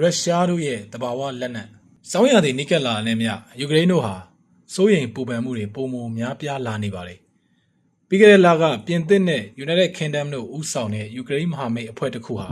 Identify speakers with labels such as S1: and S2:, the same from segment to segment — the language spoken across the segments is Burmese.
S1: ရုရှားတို့ရဲ့တဘာဝလက်နက်စောင်းရသည်နိကက်လာနဲ့မြယူကရိန်းတို့ဟာစိုးရိမ်ပူပန်မှုတွေပုံမများပြားလာနေပါတယ်ပြီးခဲ့တဲ့လကပြင်သစ်နဲ့ United Kingdom တို့ဦးဆောင်တဲ့ယူကရိန်းမဟာမိတ်အဖွဲ့တစ်ခုဟာ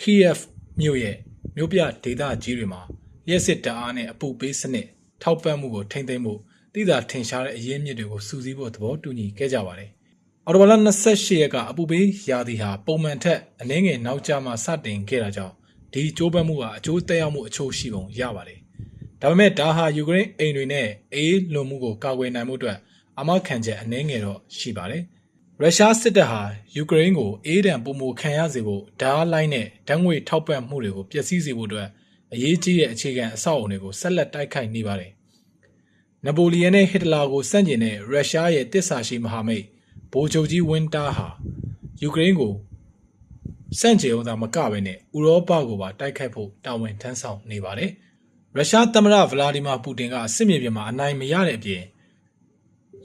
S1: Kiev မြို့ရဲ့မြို့ပြဒေသကြီးတွေမှာလျှက်စစ်တအားနဲ့အပူပေးစနစ်ထောက်ပံ့မှုကိုထိမ့်သိမ်းဖို့တိသာထင်ရှားတဲ့အရင်းမြစ်တွေကိုစူးစီးဖို့သဘောတူညီခဲ့ကြပါတယ်။အော်တိုဘာလ28ရက်ကအပူပေးရာသီဟာပုံမှန်ထက်အနည်းငယ်နောက်ကျမှစတင်ခဲ့တာကြောင့် ဒီကြိုးပမ်းမှုဟာအကျိုးသက်ရောက်မှုအချို့ရှိပုံရပါတယ်။ဒါပေမဲ့ဒါဟာယူကရိန်းအိမ်တွေနဲ့အေးလွန်မှုကိုကာကွယ်နိုင်မှုအတွက်အမခံချက်အနည်းငယ်တော့ရှိပါတယ်။ရုရှားစစ်တပ်ဟာယူကရိန်းကိုအေးဒဏ်ပုံမခံရစေဖို့ဓာတ်လိုင်းနဲ့ဓာတ်ငွေထောက်ပံ့မှုတွေကိုပျက်စီးစေဖို့အတွက်အရေးကြီးတဲ့အခြေခံအဆောက်အအုံတွေကိုဆက်လက်တိုက်ခိုက်နေပါတယ်။နပိုလီယန်နဲ့ဟစ်တလာကိုစန့်ကျင်တဲ့ရုရှားရဲ့တစ္ဆာရှိမဟာမိတ်ဗိုလ်ချုပ်ကြီးဝင်းတာဟာယူကရိန်းကို စန့်ကျင်အောင်သာမကဘဲနဲ့ဥရောပကိုပါတိုက်ခိုက်ဖို့တာဝန်ထမ်းဆောင်နေပါတယ်။ရုရှားသမ္မတဗလာဒီမာပူတင်ကစစ်မြေပြင်မှာအနိုင်မရတဲ့အပြင်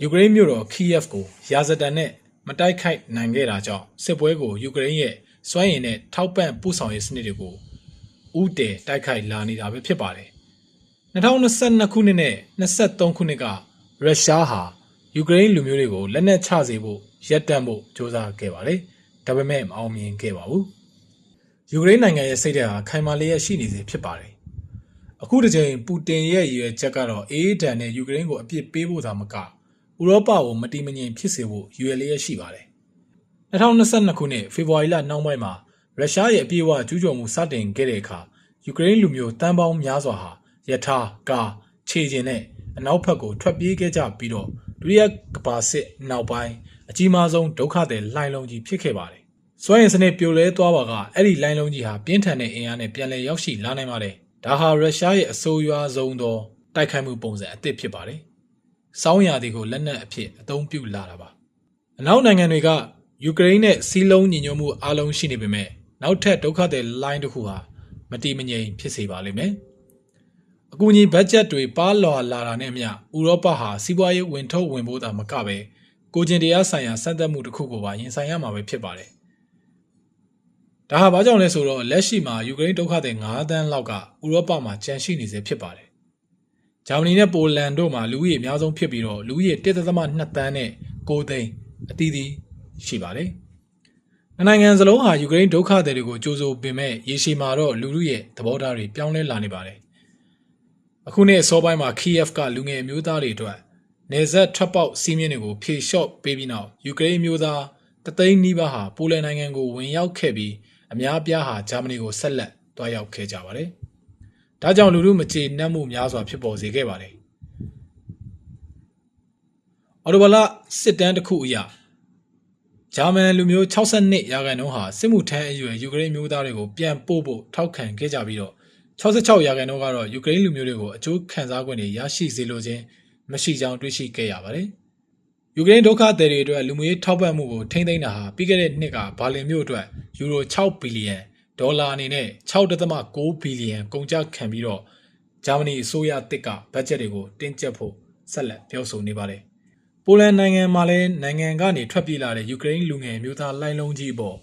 S1: ယူကရိန်းမြို့တော်ခီယက်ကိုရာဇတန်နဲ့မတိုက်ခိုက်နိုင်ခဲ့တာကြောင့်စစ်ပွဲကိုယူကရိန်းရဲ့စွမ်းရည်နဲ့ထောက်ပံ့ပို့ဆောင်ရေးစနစ်တွေကိုဥတည်တိုက်ခိုက်လာနေတာပဲဖြစ်ပါတယ်။2022ခုနှစ်နဲ့23ခုနှစ်ကရုရှားဟာယူကရိန်းလူမျိုးတွေကိုလက်နက်ချစေဖို့ရပ်တန့်ဖို့ကြိုးစားခဲ့ပါတယ်။ ဒါပေမဲ့မအောင်မြင်ခဲ့ပါဘူး။ယူကရိန်းနိုင်ငံရဲ့စိတ်ဓာတ်ဟာခိုင်မာလျက်ရှိနေစေဖြစ်ပါတယ်။အခုတစ်ချိန်ပူတင်ရဲ့ရည်ရွယ်ချက်ကတော့အေးဒန်နဲ့ယူကရိန်းကိုအပြစ်ပေးဖို့သာမကဥရောပကိုမတိမငြိမ်ဖြစ်စေဖို့ရည်ရွယ်လျက်ရှိပါတယ်။2022ခုနှစ်ဖေဖော်ဝါရီလနှောင်းပိုင်းမှာရုရှားရဲ့အပြေအဝကျူးကျော်မှုစတင်ခဲ့တဲ့အခါယူကရိန်းလူမျိုးတန်းပေါင်းများစွာဟာယထာကာခြေကျင်နဲ့အနောက်ဘက်ကိုထွက်ပြေးခဲ့ကြပြီးတော့ဒုတိယကမ္ဘာစစ်နောက်ပိုင်း အကြီးမားဆုံးဒုက္ခသည်လှိုင်းလုံးကြီးဖြစ်ခဲ့ပါတယ်။စွမ်းရည်စနစ်ပြိုလဲသွားပါကအဲ့ဒီလှိုင်းလုံးကြီးဟာပြင်းထန်တဲ့အင်အားနဲ့ပြန်လည်ရောက်ရှိလာနိုင်ပါတယ်။ဒါဟာရုရှားရဲ့အဆိုးရွားဆုံးသောတိုက်ခိုက်မှုပုံစံအသစ်ဖြစ်ပါတယ်။စောင်းရာသီကိုလက်နက်အဖြစ်အသုံးပြုလာတာပါ။အနောက်နိုင်ငံတွေကယူကရိန်းနဲ့စီးလုံးညီညွတ်မှုအလုံးရှိနေပေမဲ့နောက်ထပ်ဒုက္ခသည်လိုင်းတစ်ခုဟာမတိမငြိမ်ဖြစ်စေပါလိမ့်မယ်။အကူအညီဘတ်ဂျက်တွေပါလွာလာတာနဲ့အမျှဥရောပဟာစီးပွားရေးဝင်ထုတ်ဝင်ပိုးတာမကပဲ ကိုကျင်တရားဆိုင်ရာစက်သက်မှုတစ်ခုကိုပါရင်ဆိုင်ရမှာပဲဖြစ်ပါတယ်။ဒါဟာဘာကြောင့်လဲဆိုတော့လက်ရှိမှာယူကရိန်းဒုက္ခသည်9တန်းလောက်ကဥရောပမှာကျန်ရှိနေစေဖြစ်ပါတယ်။ဂျာမနီနဲ့ပိုလန်တို့မှာလူဦးရေအများဆုံးဖြစ်ပြီးတော့လူဦးရေ1.2တန်းနဲ့9သိန်းအသီးသီးရှိပါတယ်။နှစ်နိုင်ငံစလုံးဟာယူကရိန်းဒုက္ခသည်တွေကိုကြိုးဆိုပင်မဲ့ရေရှည်မှာတော့လူလူရဲ့သဘောထားတွေပြောင်းလဲလာနေပါတယ်။အခုနှစ်အစောပိုင်းမှာ Kiev ကလူငယ်အမျိုးသားတွေအတွက် နေဆက်ထွက်ပေါက်စီးမြင့်တွေကိုဖြေလျှော့ပေးပြီးနောက်ယူကရိန်းမျိုးသားတသိန်းနီးပါးဟာပိုလန်နိုင်ငံကိုဝင်ရောက်ခဲ့ပြီးအများအပြားဟာဂျာမနီကိုဆက်လက်တွားရောက်ခဲ့ကြပါတယ်။ဒါကြောင့်လူလူမကြေနပ်မှုများစွာဖြစ်ပေါ်စေခဲ့ပါတယ်။အော်တိုဘလာစစ်တမ်းတစ်ခုအရဂျာမန်လူမျိုး62ရာခိုင်နှုန်းဟာစစ်မှုထမ်းအရွယ်ယူကရိန်းမျိုးသားတွေကိုပြန်ပို့ဖို့ထောက်ခံခဲ့ကြပြီးတော့66ရာခိုင်နှုန်းကတော့ယူကရိန်းလူမျိုးတွေကိုအကျိုးခံစား권တွေရရှိစေလိုခြင်း မရှိကြောင်းတွေ့ရှိခဲ့ရပါတယ်။ယူကရိန်းဒုက္ခသည်တွေအတွက်လူမျိုးရေးထောက်ပံ့မှုကိုထိန်းသိမ်းတာဟာပြီးခဲ့တဲ့နှစ်ကဘာလင်မြို့အတွက်ယူရို6ဘီလီယံဒေါ်လာအနေနဲ့6.6ဘီလီယံကုန်ကျခံပြီးတော့ဂျာမနီအစိုးရတစ်ကဘတ်ဂျက်တွေကိုတင်းကျပ်ဖို့ဆက်လက်ပြောဆိုနေပါတယ်။ပိုလန်နိုင်ငံမှာလည်းနိုင်ငံကနေထွက်ပြေးလာတဲ့ယူကရိန်းလူငယ်မျိုးသားလိုင်းလုံးကြီးအပေါ်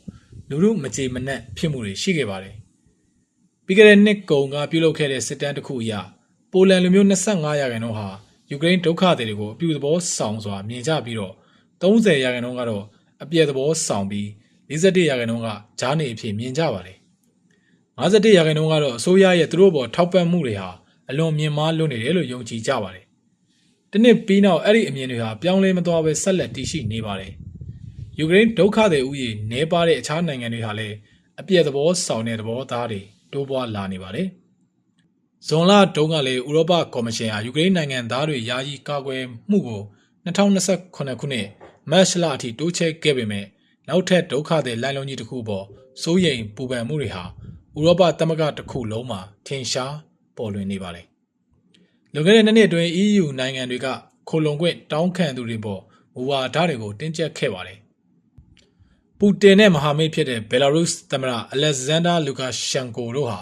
S1: လူမှုမကြေမနက်ဖြစ်မှုတွေရှိခဲ့ပါတယ်။ပြီးခဲ့တဲ့နှစ်ကုန်ကပြုလုပ်ခဲ့တဲ့စစ်တမ်းတစ်ခုအရပိုလန်လူမျိုး25ရာခိုင်နှုန်းဟာ ယူကရိန်းဒုက္ခသည်တွေကိုအပြုသဘောဆောင်စွာမြင်ကြပြီးတော့30ရာခိုင်နှုန်းကတော့အပြည့်သဘောဆောင်ပြီး41ရာခိုင်နှုန်းကဂျားနေအဖြစ်မြင်ကြပါတယ်51ရာခိုင်နှုန်းကတော့အစိုးရရဲ့သူတို့ဘောထောက်ပံ့မှုတွေဟာအလွန်မြင့်မားလွန်းနေတယ်လို့ယုံကြည်ကြပါတယ်တနစ်ပြီးနောက်အဲ့ဒီအမြင်တွေဟာပြောင်းလဲမသွားပဲဆက်လက်တည်ရှိနေပါတယ်ယူကရိန်းဒုက္ခသည်ဥယျာဉ်နေပါတဲ့အခြားနိုင်ငံတွေဟာလည်းအပြည့်သဘောဆောင်တဲ့သဘောသားတွေတိုးပွားလာနေပါတယ် ဇွန်လတုန်းကလည်းဥရောပကော်မရှင်ဟာယူကရိန်းနိုင်ငံသားတွေယာယီကာကွယ်မှုကို2028ခုနှစ်မတ်လအထိတိုးချဲ့ခဲ့ပေမဲ့နောက်ထပ်ဒုက္ခသည်လိုင်းလုံးကြီးတစ်ခုပေါ်စိုးရိမ်ပူပန်မှုတွေဟာဥရောပသမဂ္ဂတစ်ခုလုံးမှာထင်ရှားပေါ်လွင်နေပါလေ။လွန်ခဲ့တဲ့နှစ်နှစ်အတွင်း EU နိုင်ငံတွေကခိုလုံခွင့်တောင်းခံသူတွေပေါ်မူဝါဒတွေကိုတင်းကျပ်ခဲ့ပါတယ်။ပူတင်နဲ့မဟာမိတ်ဖြစ်တဲ့ဘယ်လာရုစ်သမ္မတအလက်ဇန်ဒါလူကာရှန်ကိုတို့ဟာ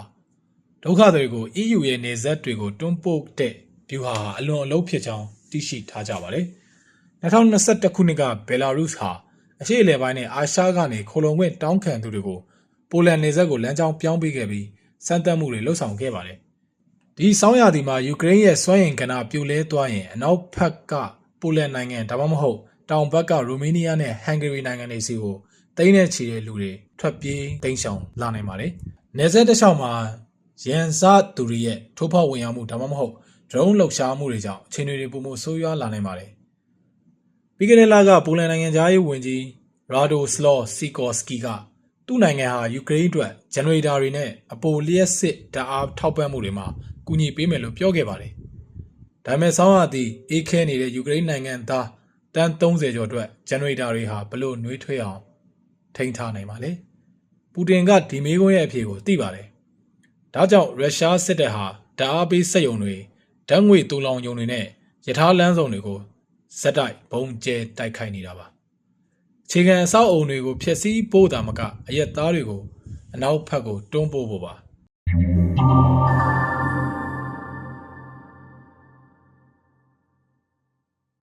S1: ဒုက္ခတွေကို EU ရဲ့နေဆက်တွေကိုတွန်းပို့တဲ့ view ဟာအလွန်အလုံးဖြစ်ကြောင်းသိရှိထားကြပါတယ်။2021ခုနှစ်ကဘယ်လာရုစ်ဟာအရှေ့အလယ်ပိုင်းနဲ့အာရှကနေခိုလုံခွင့်တောင်းခံသူတွေကိုပိုလန်နေဆက်ကိုလမ်းကြောင်းပြောင်းပေးခဲ့ပြီးစမ်းသပ်မှုတွေလှုပ်ဆောင်ခဲ့ပါတယ်။ဒီဆောင်းရာသီမှာယူကရိန်းရဲ့စွမ်းအင်ကဏ္ဍပြိုလဲသွားရင်အနောက်ဘက်ကပိုလန်နိုင်ငံဒါမှမဟုတ်တောင်ဘက်ကရိုမေးနီးယားနဲ့ဟန်ဂေရီနိုင်ငံတွေစီကိုတိမ့်တဲ့ချီတဲ့လူတွေထွက်ပြေးတိမ်းရှောင်လာနိုင်ပါတယ်။နေဆက်တစ်လျှောက်မှာ ရန်စားသူတွေရဲ့ထိုးဖောက်ဝင်ရောက်မှုဒါမှမဟုတ် drone လှုပ်ရှားမှုတွေကြောင့်အခြေအနေတွေပုံမဆိုးရွားလာနိုင်ပါတယ်။ပြီးခဲ့တဲ့လကပိုလန်နိုင်ငံသားရေးဝန်ကြီးရာဒိုစလော့စီကော့စကီကသူ့နိုင်ငံဟာယူကရိန်းအတွက်ဂျန်နရေတာတွေနဲ့အပိုလျှက်စစ်ဓာတ်အားထောက်ပံ့မှုတွေမှာကူညီပေးမယ်လို့ပြောခဲ့ပါတယ်။ဒါပေမဲ့ဆောင်းရာသီအေးခဲနေတဲ့ယူကရိန်းနိုင်ငံသားတန်း30ကျော်အတွက်ဂျန်နရေတာတွေဟာဘလို့နှွေးထွေးအောင်ထိန်းထားနိုင်ပါလဲ။ပူတင်ကဒီမေးခွန်းရဲ့အဖြေကိုသိပါတယ်။ ဒါကြောင့်ရုရှားစစ်တပ်ဟာဓာတ်အားပေးစက်ရုံတွေဓာတ်ငွေတူလောင်ရုံတွေနဲ့ယထာလမ်းစုံတွေကိုဇက်တိုက်ဘုံကျဲတိုက်ခိုက်နေတာပါအခြေခံအဆောက်အုံတွေကိုဖျက်ဆီးဖို့တာမကအရက်သားတွေကိုအနောက်ဘက်ကိုတွန်းပို့ဖို့ပါ